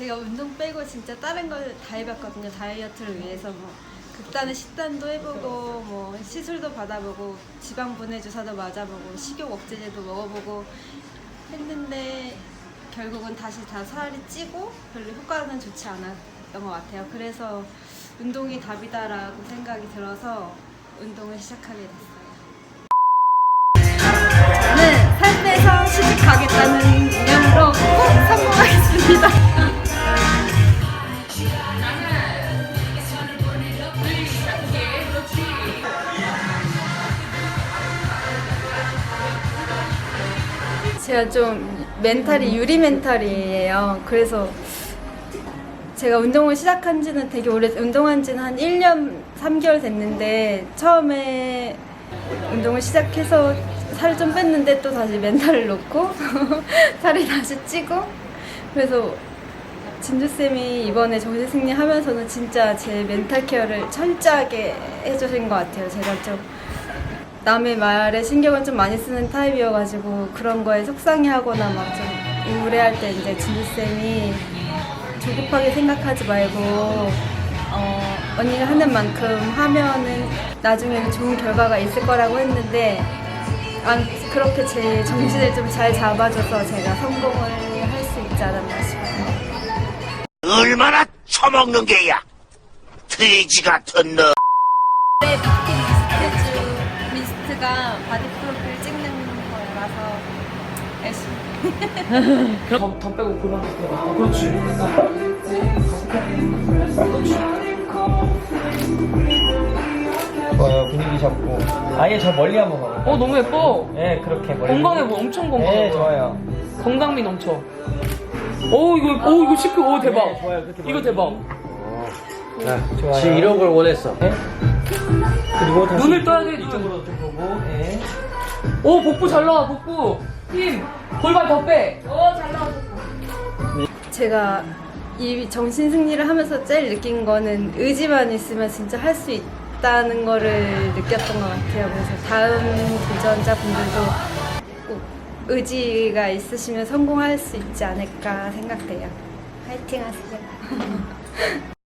제가 운동 빼고 진짜 다른 걸 다 해봤거든요. 다이어트를 위해서 뭐 극단의 식단도 해보고 뭐 시술도 받아보고 지방 분해 주사도 맞아보고 식욕 억제제도 먹어보고 했는데 결국은 다시 다 살이 찌고 별로 효과는 좋지 않았던 것 같아요. 그래서 운동이 답이다라고 생각이 들어서 운동을 시작하게 됐어요. 저는 살 빼서 시집 가겠다는 제가 좀 멘탈이 유리 멘탈이에요. 그래서 제가 운동을 시작한 지는 되게 오래, 운동한 지는 한 1년 3개월 됐는데, 처음에 운동을 시작해서 살좀 뺐는데 또 다시 멘탈을 놓고, 살이 다시 찌고, 그래서 진주쌤이 이번에 정신 승리 하면서는 진짜 제 멘탈 케어를 철저하게 해주신 것 같아요. 제가 좀 남의 말에 신경을 좀 많이 쓰는 타입이어가지고 그런 거에 속상해하거나 막 좀 우울해할 때 이제 진주 쌤이 조급하게 생각하지 말고 어, 언니가 하는 만큼 하면은 나중에는 좋은 결과가 있을 거라고 했는데 안, 그렇게 제 정신을 좀 잘 잡아줘서 제가 성공을 할 수 있지 않았나 싶어요. 얼마나 처먹는 게야? 돼지 같은 너. 미스트주 미스트가 바디 프로필 찍는 거라서 열심히. 더, 더 빼고 그만 더 그렇지. 좋아요. 분위기 잡고. 아예 저 멀리 한번 가요? 어 너무 예뻐. 네 그렇게 멀리. 건강해 보여 엄청 건강해 네 보여 좋아요. 건강미 넘쳐 오 이거 오 이거 시크 오 대박. 네, 좋아요. 그렇게 이거. 대박. 좋아요. 지 이런 걸 원했어. 네. 그리고 다시 눈을 떠야 돼, 눈. 이쪽으로 좀 보고 네. 오 복부 잘 나와 복부 힘 골반 더 빼 제가 이 정신 승리를 하면서 제일 느낀 거는 의지만 있으면 진짜 할 수 있다는 거를 느꼈던 것 같아요. 그래서 다음 도전자분들도 꼭 의지가 있으시면 성공할 수 있지 않을까 생각돼요. 화이팅 하세요.